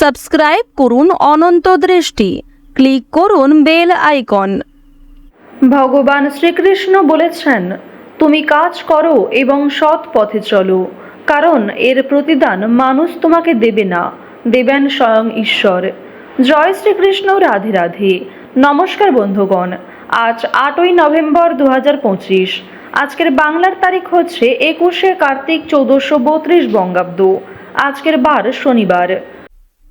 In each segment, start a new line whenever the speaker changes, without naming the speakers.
Subscribe করুন অনন্ত দৃষ্টি। Click করুন বেল আইকন।
ভগবান শ্রীকৃষ্ণ বলেছেন, তুমি কাজ করো এবং সৎ পথে চলো, কারণ এর প্রতিদান মানুষ তোমাকে দেবে না, দেবেন স্বয়ং ঈশ্বর। জয় শ্রীকৃষ্ণ, রাধে রাধে। নমস্কার বন্ধুগণ, আজ আটই নভেম্বর দু হাজার পঁচিশ। আজকের বাংলার তারিখ হচ্ছে একুশে কার্তিক চৌদ্দশো বত্রিশ বঙ্গাব্দ। আজকের বার শনিবার।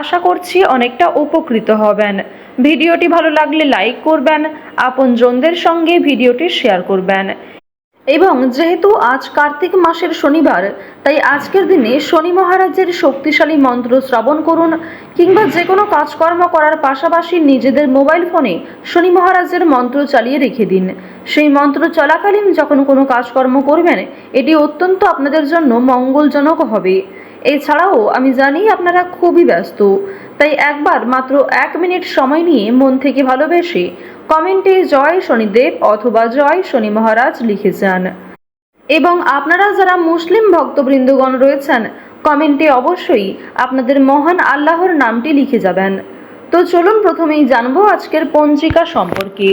আশা করছি অনেকটা উপকৃত হবেন। ভিডিওটি ভালো লাগলে লাইক করবেন, আপনজনদের সঙ্গে ভিডিওটি শেয়ার করবেন। এবং যেহেতু আজ কার্তিক মাসের শনিবার, তাই আজকের দিনে শনি মহারাজের শক্তিশালী মন্ত্র শ্রবণ করুন কিংবা যে কোনো কাজকর্ম করার পাশাপাশি নিজেদের মোবাইল ফোনে শনি মহারাজের মন্ত্র চালিয়ে রেখে দিন। সেই মন্ত্র চলাকালীন যখন কোনো কাজকর্ম করবেন, এটি অত্যন্ত আপনাদের জন্য মঙ্গলজনক হবে। এছাড়াও আমি জানি আপনারা খুবই ব্যস্ত, তাই একবার মাত্র এক মিনিট সময় নিয়ে মন থেকে ভালোবেসে কমেন্টে জয় শনিদেব অথবা জয় শনি মহারাজ লিখে যান। এবং আপনারা যারা মুসলিম ভক্তবৃন্দগণ রয়েছেন, কমেন্টে অবশ্যই আপনাদের মহান আল্লাহর নামটি লিখে যাবেন। তো চলুন প্রথমেই জানব আজকের পঞ্জিকা সম্পর্কে।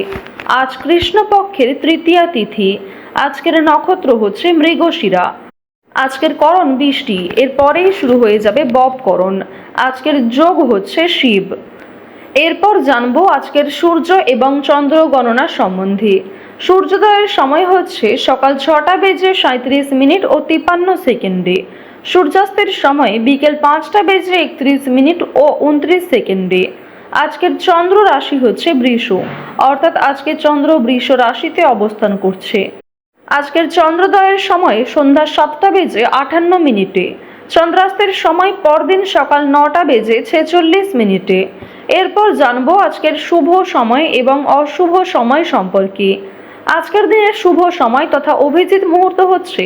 আজ কৃষ্ণপক্ষের তৃতীয়া তিথি, আজকের নক্ষত্র হচ্ছে মৃগশিরা। আজকের করণ বৃষ্টি, এরপরেই শুরু হয়ে যাবে ববকরণ আজকের যোগ হচ্ছে শিব। এরপর জানব আজকের সূর্য এবং চন্দ্র গণনা সম্বন্ধে। সূর্যোদয়ের সময় হচ্ছে সকাল ছটা বেজে সাঁত্রিশ মিনিট ও তিপ্পান্ন সেকেন্ডে। সূর্যাস্তের সময় বিকেল পাঁচটা বেজে একত্রিশ মিনিট ও উনত্রিশ সেকেন্ডে। আজকের চন্দ্র রাশি হচ্ছে বৃষ, অর্থাৎ আজকে চন্দ্র বৃষ রাশিতে অবস্থান করছে। আজকের চন্দ্রোদয়ের সময় সন্ধ্যা সাতটা বেজে আটান্ন মিনিটে। চন্দ্রাস্তের সময় পরদিন সকাল নটা বেজে ছেচল্লিশ মিনিটে। এরপর জানব আজকের শুভ সময় এবং অশুভ সময় সম্পর্কে। আজকের দিনের শুভ সময় তথা অভিজিৎ মুহূর্ত হচ্ছে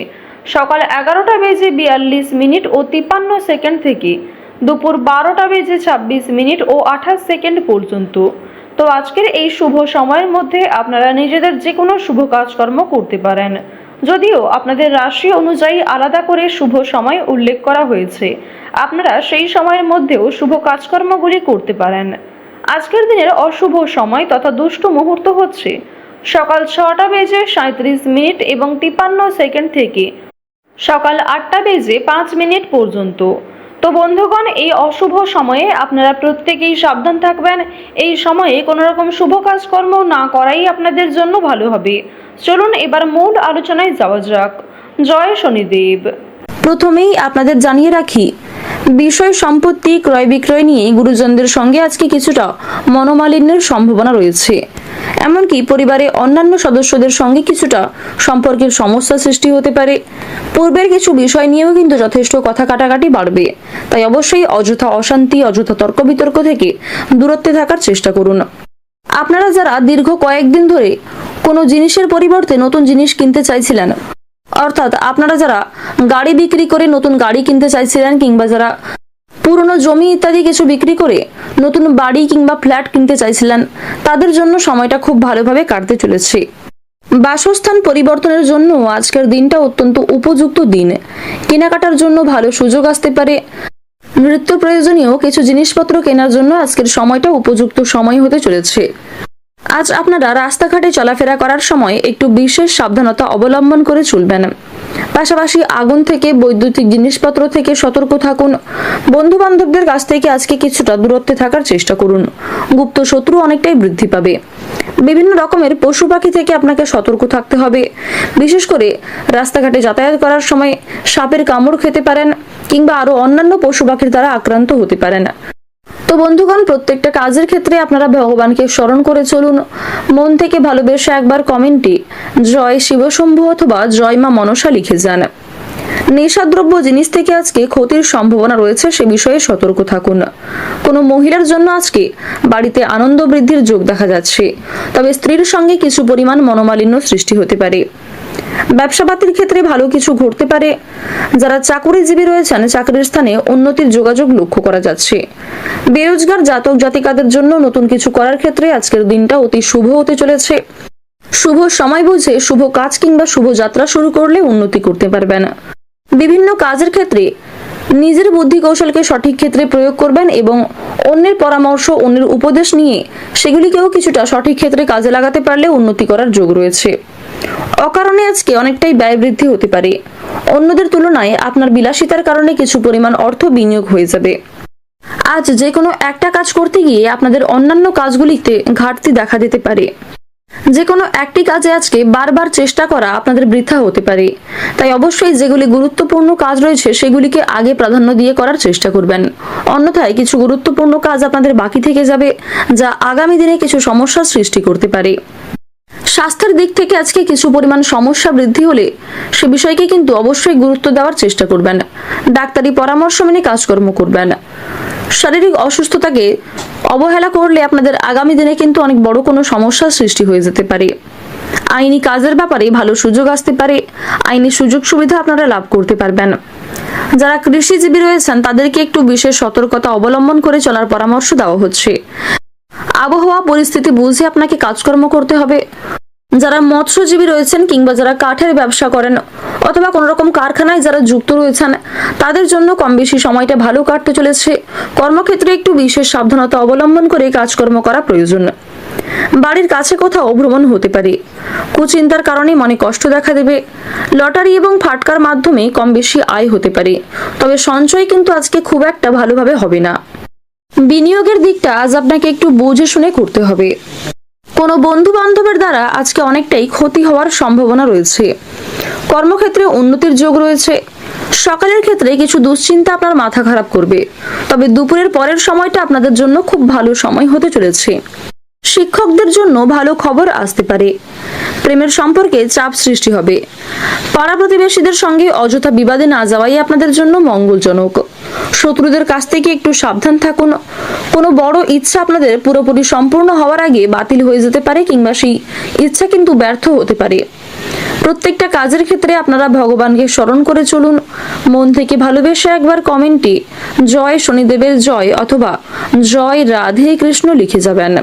সকাল এগারোটা বেজে বিয়াল্লিশ মিনিট ও তিপ্পান্ন সেকেন্ড থেকে। দুপুর বারোটা বেজে ছাব্বিশ মিনিট ও আঠাশ সেকেন্ড পর্যন্ত। তো আজকের এই শুভ সময়ের মধ্যে আপনারা নিজেদের যে কোনো শুভ কাজকর্ম করতে পারেন। যদিও আপনাদের রাশি অনুযায়ী আলাদা করে শুভ সময় উল্লেখ করা হয়েছে। আপনারা সেই সময়ের মধ্যেও শুভ কাজকর্মগুলি করতে পারেন। আজকের দিনের অশুভ সময় তথা দুষ্ট মুহূর্ত হচ্ছে। সকাল ছটা বেজে সাঁত্রিশ মিনিট এবং তিপ্পান্ন সেকেন্ড থেকে সকাল আটটা বেজে পাঁচ মিনিট পর্যন্ত। তো বন্ধুগণ, এই অশুভ সময়ে আপনারা প্রত্যেকেই সাবধান থাকবেন। এই সময়ে কোনো রকম শুভ কাজকর্ম না করাই আপনাদের জন্য ভালো হবে। চলুন এবার মূল আলোচনায় যাওয়া যাক। জয় শনিদেব।
প্রথমেই আপনাদের জানিয়ে রাখি বিষয় সম্পত্তি, ক্রয় বিক্রয় নিয়ে গুরুজনদের সঙ্গে আজকে কিছুটা মনোমালিন্যের সম্ভাবনা রয়েছে। এমনকি পরিবারে অন্যান্য সদস্যদের সঙ্গে কিছুটা সম্পর্কের সমস্যা সৃষ্টি হতে পারে। পূর্বের কিছু বিষয় নিয়েও কিন্তু যথেষ্ট কথা কাটাকাটি বাড়বে। তাই অবশ্যই অযথা অশান্তি, অযথা তর্ক বিতর্ক থেকে দূরত্বে থাকার চেষ্টা করুন। আপনারা যারা দীর্ঘ কয়েকদিন ধরে কোনো জিনিসের পরিবর্তে নতুন জিনিস কিনতে চাইছিলেন, অর্থাৎ আপনারা যারা গাড়ি বিক্রি করে নতুন গাড়ি কিনতে চাইছিলেন কিংবা যারা পুরনো জমি ইত্যাদি কিছু বিক্রি করে নতুন বাড়ি কিংবা ফ্ল্যাট কিনতে চাইছিলেন, তাদের জন্য সময়টা খুব ভালোভাবে কাটতে চলেছে। বাসস্থান পরিবর্তনের জন্য আজকের দিনটা অত্যন্ত উপযুক্ত দিন। কেনাকাটার জন্য ভালো সুযোগ আসতে পারে। নৃত্য প্রয়োজনীয় কিছু জিনিসপত্র কেনার জন্য আজকের সময়টা উপযুক্ত সময় হতে চলেছে। আজ আপনারা রাস্তাঘাটে চলাফেরা করার সময় একটু বিশেষ সাবধানতা অবলম্বন করে চলবেন। পাশাপাশি আগুন থেকে, বৈদ্যুতিক জিনিসপত্র থেকে সতর্ক থাকুন। বন্ধু বান্ধবদের কাছ থেকে আজকে কিছুটা দূরত্বে থাকার চেষ্টা করুন। গুপ্ত শত্রু অনেকটাই বৃদ্ধি পাবে। বিভিন্ন রকমের পশু পাখি থেকে আপনাকে সতর্ক থাকতে হবে। বিশেষ করে রাস্তাঘাটে যাতায়াত করার সময় সাপের কামড় খেতে পারেন কিংবা আরও অন্যান্য পশু পাখির দ্বারা আক্রান্ত হতে পারেন। তো বন্ধুগণ, প্রত্যেকটা কাজের ক্ষেত্রে আপনারা ভগবানকে স্মরণ করে চলুন। মন থেকে ভালোবেসে একবার কমেন্টে, জয় শিবশম্ভু অথবা জয় মা মনসা লিখে যান। নেশাদ্রব্য জিনিস থেকে আজকে ক্ষতির সম্ভাবনা রয়েছে, সে বিষয়ে সতর্ক থাকুন। কোনো মহিলার জন্য আজকে বাড়িতে আনন্দ বৃদ্ধির যোগ দেখা যাচ্ছে। তবে স্ত্রীর সঙ্গে কিছু পরিমাণ মনোমালিন্য সৃষ্টি হতে পারে। ব্যবসাপাতির ক্ষেত্রে ভালো কিছু ঘটতে পারে। যারা চাকুরিজীবী রয়েছেন, চাকরির স্থানে উন্নতির যোগাযোগ লক্ষ্য করা যাচ্ছে। বেরোজগার, জাতক জাতিকাদের জন্য নতুন কিছু করার ক্ষেত্রে আজকের দিনটা অতি শুভ হতে চলেছে। শুভ সময় বুঝে শুভ কাজ কিংবা শুভ যাত্রা শুরু করলে উন্নতি করতে পারবেন। বিভিন্ন কাজের ক্ষেত্রে নিজের বুদ্ধি কৌশলকে সঠিক ক্ষেত্রে প্রয়োগ করবেন এবং অন্যের পরামর্শ, অন্যের উপদেশ নিয়ে সেগুলিকেও কিছুটা সঠিক ক্ষেত্রে কাজে লাগাতে পারলে উন্নতি করার যোগ রয়েছে। অকারণে আজকে অনেকটাই ব্যয় বৃদ্ধি হতে পারে। অন্যদের তুলনায় আপনার বিলাসিতার কারণে কিছু পরিমাণ অর্থ বিনিয়োগ হয়ে যাবে। আজ যে কোনো একটা কাজ করতে গিয়ে আপনাদের অন্যান্য কাজগুলিতে ঘাটতি দেখা দিতে পারে। যে কোনো একটি কাজে আজকে বারবার চেষ্টা করা আপনাদের বৃথা হতে পারে। তাই অবশ্যই যেগুলি গুরুত্বপূর্ণ কাজ রয়েছে সেগুলিকে আগে প্রাধান্য দিয়ে করার চেষ্টা করবেন। অন্যথায় কিছু গুরুত্বপূর্ণ কাজ আপনাদের বাকি থেকে যাবে, যা আগামী দিনে কিছু সমস্যার সৃষ্টি করতে পারে। স্বাস্থ্যের দিক থেকে আজকে কিছু পরিমাণ সমস্যা বৃদ্ধি হলে সে বিষয়কে কিন্তু অবশ্যই গুরুত্ব দেওয়ার চেষ্টা করবেন। ডাক্তারি পরামর্শ মেনে কাজকর্ম করবেন। শারীরিক অসুস্থতাকে অবহেলা করলে আপনাদের আগামী দিনে কিন্তু অনেক বড় কোনো সমস্যার সৃষ্টি হয়ে যেতে পারে। আইনি কাজের ব্যাপারে ভালো সুযোগ আসতে পারে। আইনি সুযোগ সুবিধা আপনারা লাভ করতে পারবেন। যারা কৃষিজীবী রয়েছেন, তাদেরকে একটু বিশেষ সতর্কতা অবলম্বন করে চলার পরামর্শ দেওয়া হচ্ছে। আবহাওয়া পরিস্থিতি বুঝে আপনাকে কাজকর্ম করতে হবে। যারা মৎস্যজীবী রয়েছেন কিংবা যারা কাঠের ব্যবসা করেন অথবা কোনো রকম কারখানায় যারা যুক্ত রয়েছেন, তাদের জন্য কম বেশি সময়টা ভালো কাটতে চলেছে। কর্মক্ষেত্রে একটু বিশেষ সাবধানতা অবলম্বন করে কাজকর্ম করা প্রয়োজন। বাড়ির কাছে কোথাও ভ্রমণ হতে পারে। কুচিন্তার কারণে মনে কষ্ট দেখা দেবে। লটারি এবং ফাটকার মাধ্যমে কম বেশি আয় হতে পারে। তবে সঞ্চয় কিন্তু আজকে খুব একটা ভালোভাবে হবে না। বিনিয়োগের দিকটা আজ আপনাকে একটু বুঝে শুনে করতে হবে। কোনো বন্ধু বান্ধবের দ্বারা আজকে অনেকটাই ক্ষতি হওয়ার সম্ভাবনা রয়েছে। কর্মক্ষেত্রে উন্নতির যোগ রয়েছে। সকালের ক্ষেত্রে কিছু দুশ্চিন্তা আপনার মাথা খারাপ করবে। তবে দুপুরের পরের সময়টা আপনাদের জন্য খুব ভালো সময় হতে চলেছে। শিক্ষকদের জন্য ভালো খবর আসতে পারে। প্রেমের সম্পর্কে চাপ সৃষ্টি হবে। পাড়া প্রতিবেশীদের সঙ্গে অযথা বিবাদে না যাওয়াই আপনাদের জন্য মঙ্গলজনক। শত্রুদের কাছ থেকে একটু সাবধান থাকুন। কোনো বড় ইচ্ছা আপনাদের পুরোপুরি সম্পূর্ণ হওয়ার আগে বাতিল হয়ে যেতে পারে কিংবা সেই ইচ্ছা কিন্তু ব্যর্থ হতে পারে। প্রত্যেকটা কাজের ক্ষেত্রে আপনারা ভগবানকে স্মরণ করে চলুন। মন থেকে ভালোবেসে একবার কমেন্টে জয় শনিদেবের জয় অথবা জয় রাধে কৃষ্ণ লিখে যাবেন।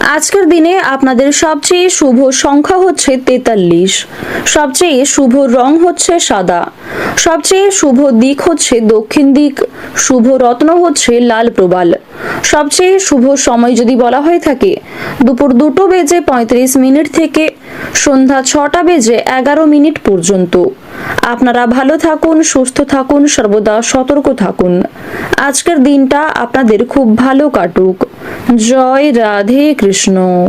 আজকের দিনে আপনাদের সবচেয়ে শুভ সংখ্যা হচ্ছে তেতাল্লিশ। সবচেয়ে শুভ রং হচ্ছে সাদা। সবচেয়ে শুভ দিক হচ্ছে দক্ষিণ দিক। শুভ রত্ন হচ্ছে লাল প্রবাল। সবচেয়ে শুভ সময় যদি বলা হয়ে থাকে, দুপুর দুটো বেজে পঁয়ত্রিশ মিনিট থেকে সন্ধ্যা ছটা বেজে এগারো মিনিট পর্যন্ত। আপনারা ভালো থাকুন, সুস্থ থাকুন, সর্বদা সতর্ক থাকুন। আজকের দিনটা আপনাদের খুব ভালো কাটুক। জয় রাধে কৃষ্ণ।